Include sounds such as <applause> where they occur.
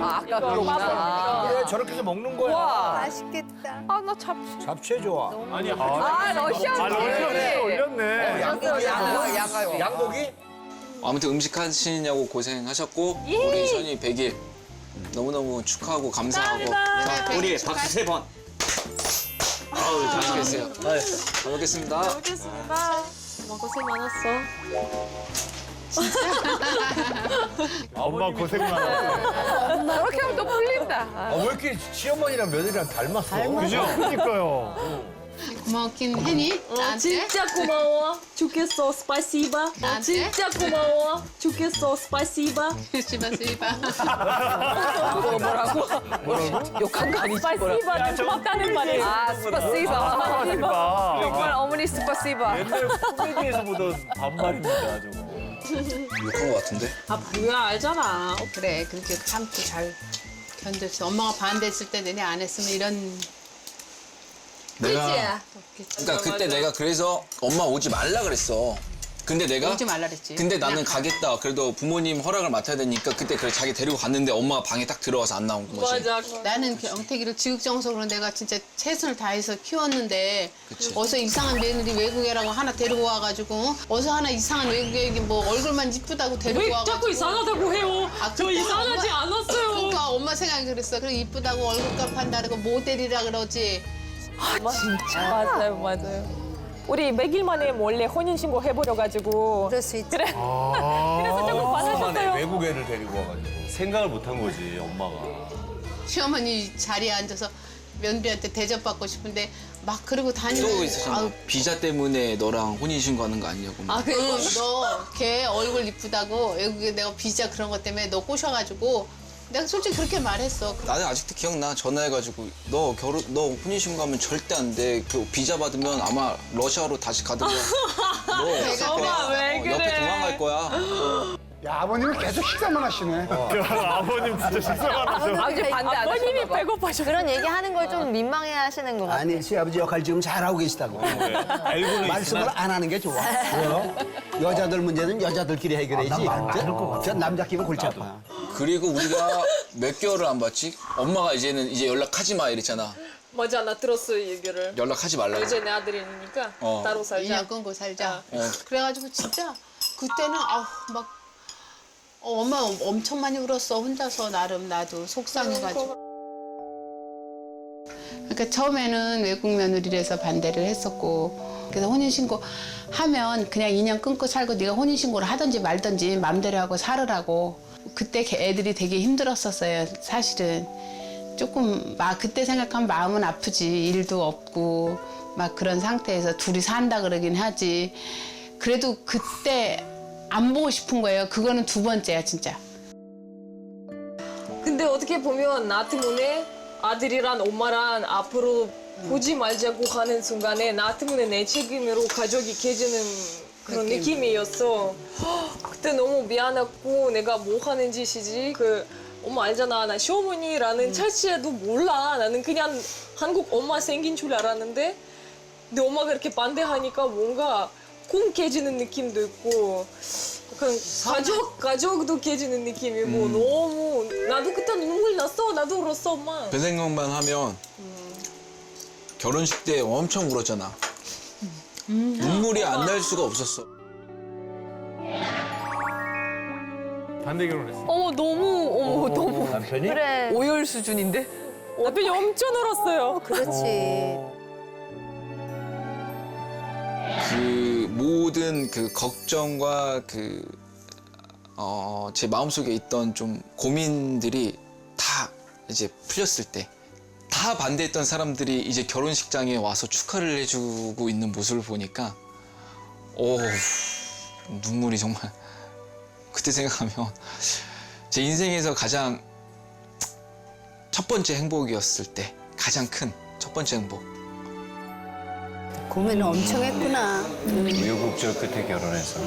아, 아까 그거구나. 그래 저렇게 해서 먹는 거야. 와. 맛있겠다. 아, 나 잡채. 잡채 좋아. 아니, 아, 러시아. 아, 러시아에 올렸네. 양고기 양가, 양가요. 양고기? 아무튼 음식 하시느냐고 고생하셨고 우리 선이 100일 너무너무 축하하고 감사하고 자, 우리 박수 세 번. 아우 잘 먹겠어요. 잘 먹겠습니다. 먹겠습니다. 고생 많았어. 엄마 고생 많아. 저렇게 하면 또 풀린다. 아, 왜 이렇게 시어머니랑 며느리랑 닮았어? 그죠? 그니까요. 고맙긴 해니? 어, 나한테? 진짜 고마워. 죽겠어. 스파이시바. 어, 나한테? 진짜 고마워. 죽겠어. 스파이시바. 씨바 씨바. 뭐, 뭐라고? 뭐라고? 욕한 거 아니지? 뭐라고? 스파이시바는 고맙다는 말이에요. 아, 스파시바. 정말 어머니 스파시바. 옛날 코미디에서 보던 반말입니다, 저거. 욕한 것 같은데? 아, 뭐야 알잖아. 그래 그렇게 참고 잘 견뎠어. 엄마가 반대했을 때 너네 안 했으면 이런 내가 그러니까 그때 내가 그래서 엄마 오지 말라 그랬어. 근데 내가 오지 말라 그랬지. 근데 나는 그냥 가. 가겠다. 그래도 부모님 허락을 맡아야 되니까 그때 그래 자기 데리고 갔는데 엄마가 방에 딱 들어와서 안 나온 거지. 맞아. 나는 그 영택이를 지극정성으로 내가 진짜 최선을 다해서 키웠는데 그치. 어서 이상한 며느리 외국애라고 하나 데리고 와가지고 어서 하나 이상한 외국애 뭐 얼굴만 이쁘다고 데리고 왜 와가지고 자꾸 이상하다고 해요? 아, 저 이상하지 엄마- 않았어요. 그러니까 엄마 생각이 그랬어. 그리고 이쁘다고 얼굴값 한다고 모델이라 그러지. 맞아요, 맞아요. 우리 몇일 만에 몰래 혼인신고 해버려가지고. 그럴 수 있지. 그래. 그래서 조금 받으셨어요. 외국 애를 데리고 와가지고. 생각을 못 한 거지, 엄마가. 시어머니 자리에 앉아서 며느리한테 대접받고 싶은데 막 그러고 있었잖아. 아우, 비자 때문에 너랑 혼인신고하는 거 아니냐고. 막. 아, 그, 너걔 얼굴 이쁘다고 외국에 내가 비자 그런 것 때문에 너 꼬셔가지고 내가 솔직히 그렇게 말했어. 나는 아직도 기억나. 전화해가지고 너 결혼 너 혼인신고 하면 절대 안 돼. 그 비자 받으면 아마 러시아로 다시 가든가. 너 <laughs> 내가 옆에, 엄마, 왜 어, 그래? 옆에 도망갈 거야. 야, 아버님은 계속 식사만 하시네. <laughs> 아버님 진짜 식사하면서. 아, 이제 반대 안 아버님이. 배고파셔. 그런 얘기 하는 걸 좀 민망해 하시는 것 같아요. 아니, 시아버지 역할 지금 잘하고 계시다고. 알고는 말씀을 있으나 안 하는 게 좋아. 왜요? 여자들 문제는 여자들끼리 해결해야지. 저, 저 남자 끼면 골치 아파. 그리고 우리가 몇 개월을 안 봤지? 엄마가 이제는 이제 연락하지 마 이랬잖아. 맞아, 나 들었어 이 얘기를. 연락하지 말라고. 이제 내 아들이니까 어. 따로 살자. 인연 끊고 살자. 어. 그래가지고 진짜 그때는 아우 막 어, 엄마 엄청 많이 울었어 혼자서 나름 나도 속상해가지고. 그러니까 처음에는 외국 며느리라서 반대를 했었고 그래서 혼인신고 하면 그냥 인연 끊고 살고 네가 혼인신고를 하든지 말든지 마음대로 하고 살으라고. 그때 걔 애들이 되게 힘들었었어요 사실은. 조금 막 그때 생각하면 마음은 아프지. 일도 없고 막 그런 상태에서 둘이 산다 그러긴 하지. 그래도 그때 안 보고 싶은 거예요. 그거는 두 번째야 진짜. 근데 어떻게 보면 나 때문에 아들이랑 엄마랑 앞으로 보지 말자고 하는 순간에 나 때문에 내 책임으로 가족이 깨지는 그런 느낌. 느낌이었어. 그때 너무 미안했고 내가 뭐 하는 짓이지? 그 엄마 알잖아. 나 시어머니라는 자체도 몰라. 나는 그냥 한국 엄마 생긴 줄 알았는데 근데 엄마가 이렇게 반대하니까 뭔가 콩 깨지는 느낌도 있고 약간 가족 가족도 깨지는 느낌이고 너무 나도 그때 눈물 났어. 나도 울었어 엄마. 그 생각만 하면 결혼식 때 엄청 울었잖아. 눈물이 안 날 수가 없었어. 반대 결혼했어. 어머 너무 어머 너무 남편이? 그래. 오열 수준인데? 남편이 엄청 울었어요 그렇지. 그 모든 그 걱정과 그, 어, 제 마음속에 있던 좀 고민들이 다 이제 풀렸을 때, 다 반대했던 사람들이 이제 결혼식장에 와서 축하를 해주고 있는 모습을 보니까, 오, 눈물이 정말, <laughs> 그때 생각하면, <laughs> 제 인생에서 가장 첫 번째 행복이었을 때, 가장 큰 첫 번째 행복. 고민을 엄청 했구나. 우여곡절 끝에 결혼해서.